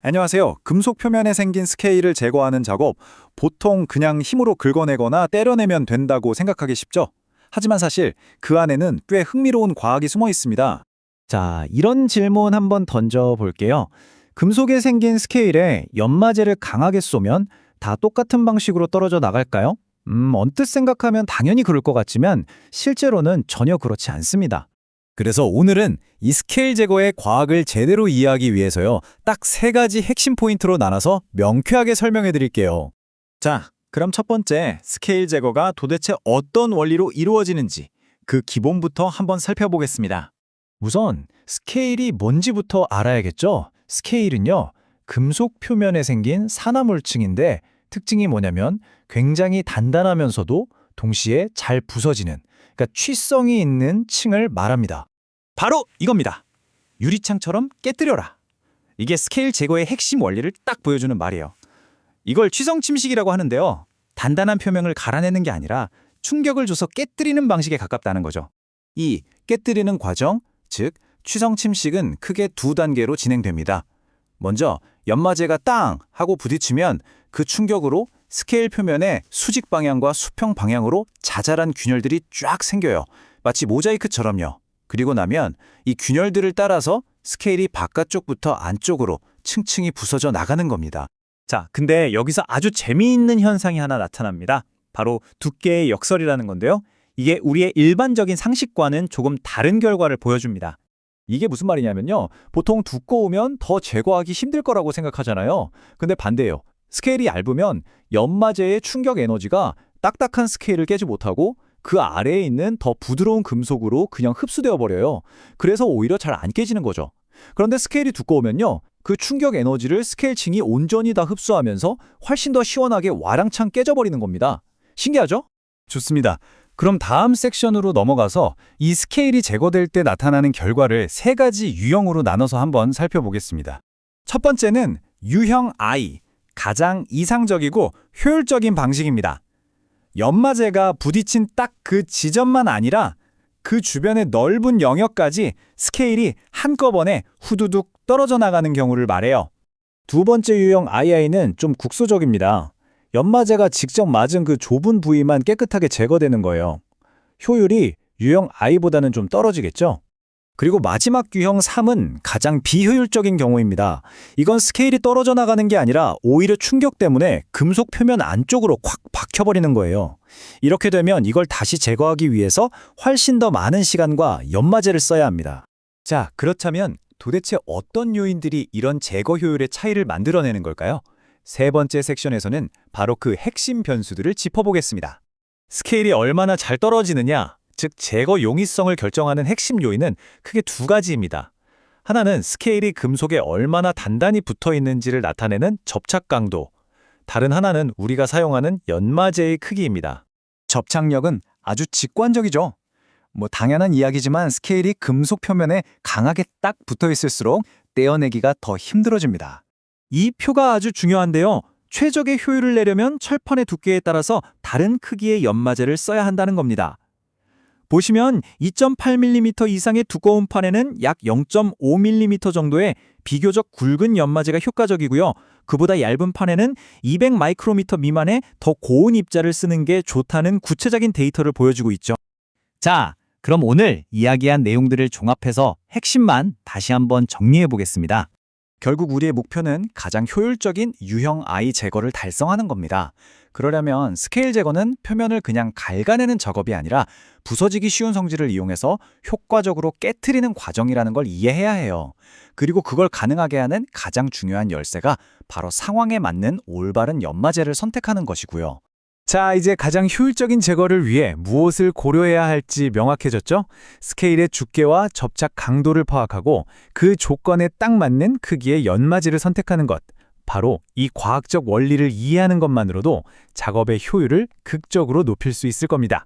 안녕하세요. 금속 표면에 생긴 스케일을 제거하는 작업, 보통 그냥 힘으로 긁어내거나 때려내면 된다고 생각하기 쉽죠? 하지만 사실 그 안에는 꽤 흥미로운 과학이 숨어 있습니다. 자, 이런 질문 한번 던져볼게요. 금속에 생긴 스케일에 연마제를 강하게 쏘면 다 똑같은 방식으로 떨어져 나갈까요? 음, 언뜻 생각하면 당연히 그럴 것 같지만 실제로는 전혀 그렇지 않습니다. 그래서 오늘은 이 스케일 제거의 과학을 제대로 이해하기 위해서요. 딱 세 가지 핵심 포인트로 나눠서 명쾌하게 설명해 드릴게요. 자, 그럼 첫 번째, 스케일 제거가 도대체 어떤 원리로 이루어지는지 그 기본부터 한번 살펴보겠습니다. 우선 스케일이 뭔지부터 알아야겠죠? 스케일은요, 금속 표면에 생긴 산화물층인데 특징이 뭐냐면 굉장히 단단하면서도 동시에 잘 부서지는, 그러니까 취성이 있는 층을 말합니다. 바로 이겁니다. 유리창처럼 깨뜨려라. 이게 스케일 제거의 핵심 원리를 딱 보여주는 말이에요. 이걸 취성 침식이라고 하는데요. 단단한 표면을 갈아내는 게 아니라 충격을 줘서 깨뜨리는 방식에 가깝다는 거죠. 이 깨뜨리는 과정, 즉 취성 침식은 크게 두 단계로 진행됩니다. 먼저 연마제가 땅 하고 부딪히면 그 충격으로 스케일 표면에 수직 방향과 수평 방향으로 자잘한 균열들이 쫙 생겨요. 마치 모자이크처럼요. 그리고 나면 이 균열들을 따라서 스케일이 바깥쪽부터 안쪽으로 층층이 부서져 나가는 겁니다. 자, 근데 여기서 아주 재미있는 현상이 하나 나타납니다. 바로 두께의 역설이라는 건데요. 이게 우리의 일반적인 상식과는 조금 다른 결과를 보여줍니다. 이게 무슨 말이냐면요. 보통 두꺼우면 더 제거하기 힘들 거라고 생각하잖아요. 근데 반대예요. 스케일이 얇으면 연마제의 충격 에너지가 딱딱한 스케일을 깨지 못하고 그 아래에 있는 더 부드러운 금속으로 그냥 흡수되어 버려요. 그래서 오히려 잘 안 깨지는 거죠. 그런데 스케일이 두꺼우면요. 그 충격 에너지를 스케일층이 온전히 다 흡수하면서 훨씬 더 시원하게 와랑창 깨져버리는 겁니다. 신기하죠? 좋습니다. 그럼 다음 섹션으로 넘어가서 이 스케일이 제거될 때 나타나는 결과를 세 가지 유형으로 나눠서 한번 살펴보겠습니다. 첫 번째는 유형 I, 가장 이상적이고 효율적인 방식입니다. 연마제가 부딪힌 딱 그 지점만 아니라 그 주변의 넓은 영역까지 스케일이 한꺼번에 후두둑 떨어져 나가는 경우를 말해요. 두 번째 유형 II는 좀 국소적입니다. 연마제가 직접 맞은 그 좁은 부위만 깨끗하게 제거되는 거예요. 효율이 유형 I보다는 좀 떨어지겠죠? 그리고 마지막 유형 3은 가장 비효율적인 경우입니다. 이건 스케일이 떨어져 나가는 게 아니라 오히려 충격 때문에 금속 표면 안쪽으로 콱 박혀버리는 거예요. 이렇게 되면 이걸 다시 제거하기 위해서 훨씬 더 많은 시간과 연마제를 써야 합니다. 자, 그렇다면 도대체 어떤 요인들이 이런 제거 효율의 차이를 만들어내는 걸까요? 세 번째 섹션에서는 바로 그 핵심 변수들을 짚어보겠습니다. 스케일이 얼마나 잘 떨어지느냐, 즉 제거 용이성을 결정하는 핵심 요인은 크게 두 가지입니다. 하나는 스케일이 금속에 얼마나 단단히 붙어 있는지를 나타내는 접착 강도. 다른 하나는 우리가 사용하는 연마제의 크기입니다. 접착력은 아주 직관적이죠. 뭐 당연한 이야기지만 스케일이 금속 표면에 강하게 딱 붙어 있을수록 떼어내기가 더 힘들어집니다. 이 표가 아주 중요한데요. 최적의 효율을 내려면 철판의 두께에 따라서 다른 크기의 연마제를 써야 한다는 겁니다. 보시면 2.8mm 이상의 두꺼운 판에는 약 0.5mm 정도의 비교적 굵은 연마제가 효과적이고요. 그보다 얇은 판에는 200 마이크로미터 미만의 더 고운 입자를 쓰는 게 좋다는 구체적인 데이터를 보여주고 있죠. 자, 그럼 오늘 이야기한 내용들을 종합해서 핵심만 다시 한번 정리해 보겠습니다. 결국 우리의 목표는 가장 효율적인 유형 I 제거를 달성하는 겁니다. 그러려면 스케일 제거는 표면을 그냥 갉아내는 작업이 아니라 부서지기 쉬운 성질을 이용해서 효과적으로 깨트리는 과정이라는 걸 이해해야 해요. 그리고 그걸 가능하게 하는 가장 중요한 열쇠가 바로 상황에 맞는 올바른 연마제를 선택하는 것이고요. 자, 이제 가장 효율적인 제거를 위해 무엇을 고려해야 할지 명확해졌죠? 스케일의 두께와 접착 강도를 파악하고 그 조건에 딱 맞는 크기의 연마지를 선택하는 것. 바로 이 과학적 원리를 이해하는 것만으로도 작업의 효율을 극적으로 높일 수 있을 겁니다.